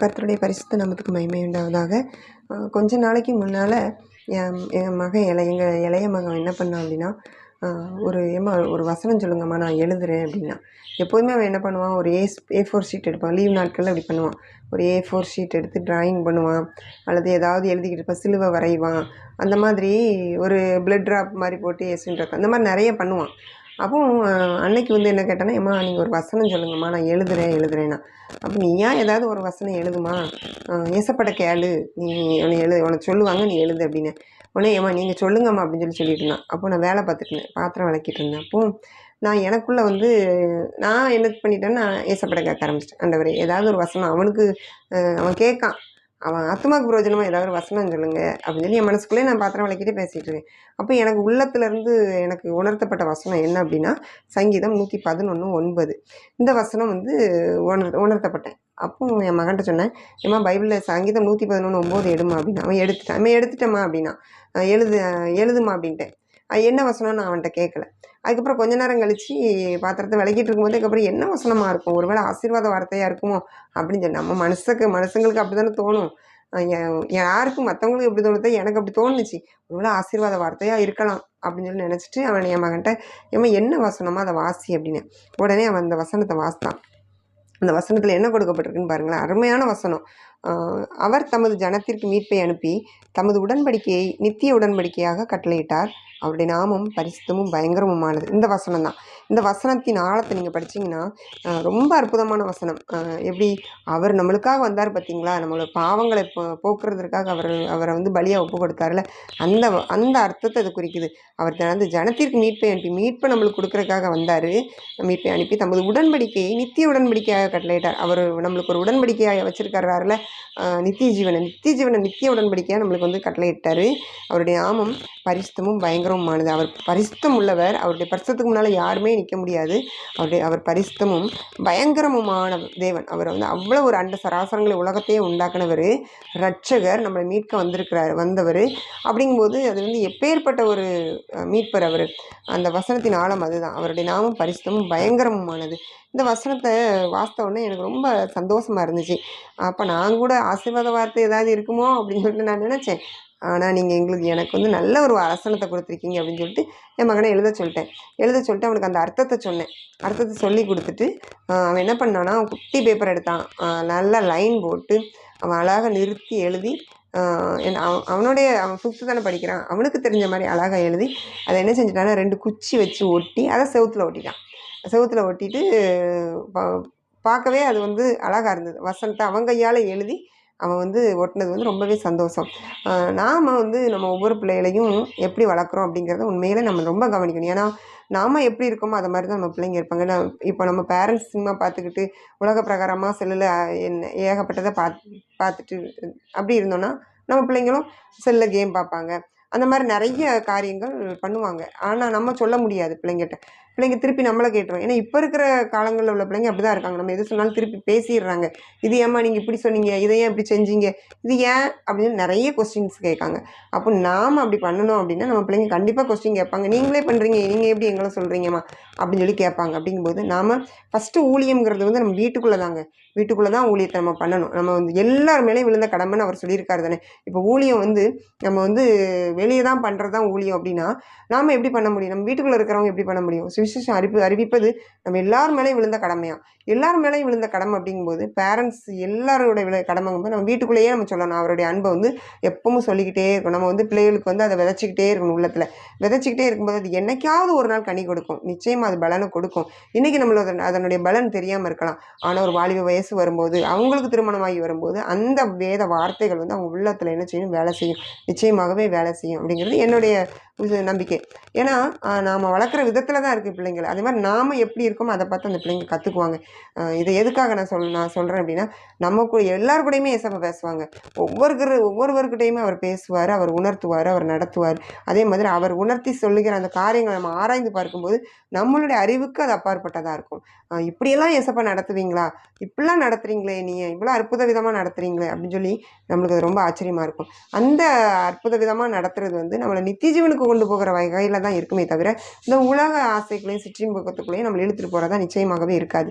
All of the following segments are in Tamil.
கர்த்தருடைய பரிசுத்த நாமத்துக்கு மகிமை உண்டாவதாக. கொஞ்ச நாளைக்கு முன்னால் என் என் மகன் இலை எங்கள் இளைய மகன் என்ன பண்ணான் அப்படின்னா ஒரு ஏம்மா ஒரு வசனம் சொல்லுங்கம்மா நான் எழுதுறேன் அப்படின்னா. எப்போதுமே அவன் என்ன பண்ணுவான் ஒரு ஏ ஏ ஃபோர் ஷீட் எடுப்பான். லீவ் நாட்களில் அப்படி பண்ணுவான். ஒரு ஏ ஃபோர் ஷீட் எடுத்து ட்ராயிங் பண்ணுவான். அல்லது ஏதாவது எழுதிக்கிட்டு இருப்பான் சிலுவை வரைவான். அந்த மாதிரி ஒரு பிளட் ட்ராப் மாதிரி போட்டு ஏசுன்றது அந்த மாதிரி நிறைய பண்ணுவான். அப்போ அன்னைக்கு வந்து என்ன கேட்டேன்னா ஏம்மா நீங்கள் ஒரு வசனம் சொல்லுங்கம்மா நான் எழுதுறேன் எழுதுறேன்னா. அப்போ நீ ஏன் ஏதாவது ஒரு வசனம் எழுதுமா? ஏசப்பட கேளு. நீ உன்னை எழுது உனக்கு சொல்லுவாங்க நீ எழுது அப்படின்னு. உடனே ஏம்மா நீங்கள் சொல்லுங்கம்மா அப்படின்னு சொல்லி சொல்லிட்டு இருந்தான். அப்போ நான் வேலை பார்த்துட்டு இருந்தேன். பாத்திரம் விளக்கிட்டு இருந்தேன். அப்போ நான் எனக்குள்ளே வந்து நான் என்ன பண்ணிட்டேன்னா ஏசப்பட கேட்க ஆரம்பிச்சிட்டேன். அண்டவர் ஏதாவது ஒரு வசனம் அவனுக்கு அவன் கேட்கான். அவன் ஆத்மாவுக்கு பிரயோஜனமாக ஏதாவது ஒரு வசனம் சொல்லுங்கள் அப்படின்னு சொல்லி என் மனசுக்குள்ளே நான் பாத்திரம் விளக்கிட்டே பேசிகிட்டு இருக்கேன். அப்போ எனக்கு உள்ளத்துலேருந்து எனக்கு உணர்த்தப்பட்ட வசனம் என்ன அப்படின்னா சங்கீதம் நூற்றி பதினொன்று ஒன்பது. இந்த வசனம் வந்து உணர் உணர்த்தப்பட்டேன். அப்போ என் மகன்கிட்ட சொன்னேன் ஏம்மா பைபிளில் சங்கீதம் நூற்றி பதினொன்று ஒம்பது எடுமா அப்படின்னா. அவன் எடுத்துட்டான். அவன் எடுத்துட்டேம்மா அப்படின்னா எழுது எழுதுமா அப்படின்ட்டேன். என்ன வசனம்னு நான் அவன்கிட்ட கேட்கல அதுக்கப்புறம் கொஞ்ச நேரம் கழித்து பாத்திரத்தை விளக்கிட்டு இருக்கும்போது அதுக்கப்புறம் என்ன வசனமாக இருக்கும்? ஒருவேளை ஆசீர்வாத வார்த்தையாக இருக்குமோ? அப்படின்னு சொல்லி நம்ம மனசுக்கு மனுஷங்களுக்கு அப்படி தானே தோணும் யாருக்கும் மற்றவங்களுக்கு எப்படி தோணுதோ எனக்கு அப்படி தோணுச்சு. ஒருவேளை ஆசீர்வாத வார்த்தையாக இருக்கலாம் அப்படின்னு சொல்லி நினச்சிட்டு அவன் என் மகன்கிட்ட ஏமா என்ன வசனமோ அதை வாசி? அப்படின்னு. உடனே அவன் அந்த வசனத்தை வாசித்தான். அந்த வசனத்தில் என்ன கொடுக்கப்பட்டிருக்குன்னு பாருங்களேன். அருமையான வசனம். அவர் தமது ஜனத்திற்கு மீட்பை அனுப்பி தமது உடன்படிக்கையை நித்திய உடன்படிக்கையாக கட்டளையிட்டார். அவருடைய நாமம் பரிசுத்தமும் பயங்கரமுமானது. இந்த வசனம் தான் இந்த வசனத்தின் ஆழத்தை நீங்கள் படிச்சீங்கன்னா ரொம்ப அற்புதமான வசனம். எப்படி அவர் நம்மளுக்காக வந்தார் பார்த்தீங்களா நம்மளோட பாவங்களை போ போக்குறதுக்காக அவர் அவரை வந்து பலியாக ஒப்பு கொடுத்தாருல அந்த அந்த அர்த்தத்தை அது குறிக்குது. அவர் தனது ஜனத்திற்கு மீட்பை அனுப்பி மீட்பை நம்மளுக்கு கொடுக்குறதுக்காக வந்தார். மீட்பை அனுப்பி தமது உடன்படிக்கையை நித்திய உடன்படிக்கையாக கட்டளையிட்டார். அவர் நம்மளுக்கு ஒரு உடன்படிக்கையாக வச்சிருக்காருல நித்திய ஜீவனை நித்திய ஜீவனை நித்திய உடன்படிக்கையாக நம்மளுக்கு வந்து கட்டளையிட்டார். அவருடைய நாமம் பரிசுத்தமும் பயங்கரமுமானது. அவர் பரிசுத்தம் உள்ளவர் அவருடைய பரிசுத்தத்துக்கு முன்னால் யாருமே நிற்க முடியாது. அவருடைய அவர் பரிசுத்தமும் பயங்கரமுமான தேவன். அவர் வந்து அவ்வளோ ஒரு அண்ட சராசரங்களை உலகத்தையே உண்டாக்குனவர். ரட்சகர் நம்மளை மீட்க வந்திருக்கிறார் வந்தவர். அப்படிங்கும்போது அது வந்து எப்பேற்பட்ட ஒரு மீட்பர் அவர். அந்த வசனத்தின் ஆழம் அதுதான். அவருடைய நாமம் பரிசுத்தமும் பயங்கரமுமானது. இந்த வசனத்தை வாசித்த எனக்கு ரொம்ப சந்தோஷமாக இருந்துச்சு. அப்போ நான் கூட ஆசீர்வாத வார்த்தை ஏதாவது இருக்குமோ அப்படின்னு சொல்லிட்டு நான் நினச்சேன். ஆனால் நீங்கள் எங்களுக்கு எனக்கு வந்து நல்ல ஒரு வசனத்தை கொடுத்துருக்கீங்க அப்படின்னு சொல்லிட்டு என் மகனை எழுத சொல்லிட்டேன். எழுத சொல்லிட்டு அவனுக்கு அந்த அர்த்தத்தை சொன்னேன். அர்த்தத்தை சொல்லி கொடுத்துட்டு அவன் என்ன பண்ணான்னா குட்டி பேப்பர் எடுத்தான். நல்லா லைன் போட்டு அவன் அழகாக நிறுத்தி எழுதி அவன் அவனுடைய அவன் ஃபிஃப்த்து தானே படிக்கிறான். அவனுக்கு தெரிஞ்ச மாதிரி அழகாக எழுதி அதை என்ன செஞ்சிட்டான்னா ரெண்டு குச்சி வச்சு ஒட்டி அதை செவுத்துல ஒட்டிட்டான். செவுத்துல ஒட்டிட்டு பா- பார்க்கவே அது வந்து அழகாக இருந்தது. வசந்த அவன் கையால் எழுதி அவன் வந்து ஒட்டினது வந்து ரொம்பவே சந்தோஷம். நாம் வந்து நம்ம ஒவ்வொரு பிள்ளைகளையும் எப்படி வளர்க்குறோம் அப்படிங்கிறத உண்மையிலே நம்ம ரொம்ப கவனிக்கணும். ஏன்னா நாம் எப்படி இருக்கோமோ அதை மாதிரி தான் நம்ம பிள்ளைங்க இருப்பாங்க. இப்போ நம்ம பேரண்ட்ஸ் சினிமா பார்த்துக்கிட்டு உலக பிரகாரமாக செல்லில் என்ன ஏகப்பட்டதை பார்த்து பார்த்துட்டு அப்படி இருந்தோன்னா நம்ம பிள்ளைங்களும் செல்லில் கேம் பார்ப்பாங்க. அந்த மாதிரி நிறைய காரியங்கள் பண்ணுவாங்க. ஆனால் நம்ம சொல்ல முடியாது பிள்ளைங்கிட்ட பிள்ளைங்க திருப்பி நம்மளை கேட்டுரும். ஏன்னா இப்போ இருக்கிற காலங்களில் உள்ள பிள்ளைங்க அப்படி தான் இருக்காங்க. நம்ம எது சொன்னாலும் திருப்பி பேசிடுறாங்க. இது ஏம்மா நீங்கள் இப்படி சொன்னீங்க? இதை ஏன் இப்படி செஞ்சீங்க? இது ஏன் அப்படின்னு நிறைய கொஸ்டின்ஸ் கேட்காங்க. அப்போ நாம் அப்படி பண்ணணும் அப்படின்னா நம்ம பிள்ளைங்க கண்டிப்பாக கொஸ்டின் கேட்பாங்க. நீங்களே பண்ணுறீங்க நீங்கள் எப்படி எங்களை சொல்கிறீங்கம்மா அப்படின்னு சொல்லி கேட்பாங்க. அப்படிங்கும்போது நாம் ஃபஸ்ட்டு ஊழியம்ங்கிறது வந்து நம்ம வீட்டுக்குள்ளே தாங்க வீட்டுக்குள்ளே தான் ஊழியத்தை நம்ம பண்ணணும். நம்ம வந்து எல்லார் மேலேயும் விழுந்த கடமைன்னு அவர் சொல்லியிருக்காரு தானே. இப்போ ஊழியம் வந்து நம்ம வந்து வெளியே தான் பண்ணுறது தான் ஊழியம் அப்படின்னா நாம் எப்படி பண்ண முடியும்? நம்ம வீட்டுக்குள்ளே இருக்கிறவங்க எப்படி பண்ண முடியும்? விசேஷம் அறிவி அறிவிப்பது நம்ம எல்லார் மேலேயும் விழுந்த கடமையா? எல்லார் மேலேயும் விழுந்த கடமை அப்படிங்கும்போது பேரண்ட்ஸ் எல்லாரோட விழ கடமைங்கும்போது நம்ம வீட்டுக்குள்ளேயே நம்ம சொல்லணும். அவருடைய அன்பை வந்து எப்பவும் சொல்லிக்கிட்டே இருக்கணும். நம்ம வந்து பிள்ளைகளுக்கு வந்து அதை விதைச்சிக்கிட்டே இருக்கணும் உள்ளத்தில். விதைச்சிக்கிட்டே இருக்கும்போது அது என்னைக்காவது ஒரு நாள் கனி கொடுக்கும். நிச்சயமாக அது பலனை கொடுக்கும். இன்றைக்கி நம்மளோட அதனுடைய பலன் தெரியாமல் இருக்கலாம். ஆனால் ஒரு வாலிப வயசு வரும்போது அவங்களுக்கு திருமணமாகி வரும்போது அந்த வேத வார்த்தைகள் வந்து அவங்க உள்ளத்தில் என்ன செய்யணும் வேலை செய்யும். நிச்சயமாகவே வேலை செய்யும் அப்படிங்கிறது என்னுடைய நம்பிக்கை. ஏன்னா நாம் வளர்க்குற விதத்தில் தான் இருக்குது பிள்ளைங்கள். அதே மாதிரி நாம் எப்படி இருக்கோமோ அதை பார்த்து அந்த பிள்ளைங்க கற்றுக்குவாங்க இதை எதுக்காக நான் சொல் நான் சொல்கிறேன் அப்படின்னா நம்ம கூட எல்லார் கூடயுமே ஏசப்பா பேசுவாங்க. ஒவ்வொருக்கிற ஒவ்வொருவர்கிட்டையுமே அவர் பேசுவார் அவர் உணர்த்துவார் அவர் நடத்துவார். அதே மாதிரி அவர் உணர்த்தி சொல்லுகிற அந்த காரியங்களை நம்ம ஆராய்ந்து பார்க்கும்போது நம்மளுடைய அறிவுக்கு அது அப்பாற்பட்டதாக இருக்கும். இப்படியெல்லாம் ஏசப்பா நடத்துவீங்களா? இப்படிலாம் நடத்துறீங்களே நீங்கள் இவ்வளோ அற்புத விதமாக நடத்துறீங்களே அப்படின்னு சொல்லி நம்மளுக்கு அது ரொம்ப ஆச்சரியமாக இருக்கும். அந்த அற்புத விதமாக நடத்துறது வந்து நம்மளை நித்திய ஜீவனுக்கு கொண்டு போகிற வகையில் தான் இருக்குமே தவிர இந்த உலக ஆசைகள் பக்கத்துலேயும் பாவத்துக்குள்ளேயும் சிற்றின்பத்துக்குள்ளேயும் நம்மளை இழுத்துட்டு போகிறதா நிச்சயமாகவே இருக்காது.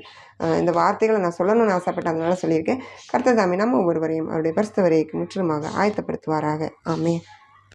இந்த வார்த்தைகளை நான் சொல்லணும்னு ஆசைப்பட்டேன் அதனால சொல்லியிருக்கேன். கர்த்தர் நம்ம ஒவ்வொருவரையும் அவருடைய பரிசுத்த வரைக்கு முற்றிலுமாக ஆயத்தப்படுத்துவாராக. ஆமே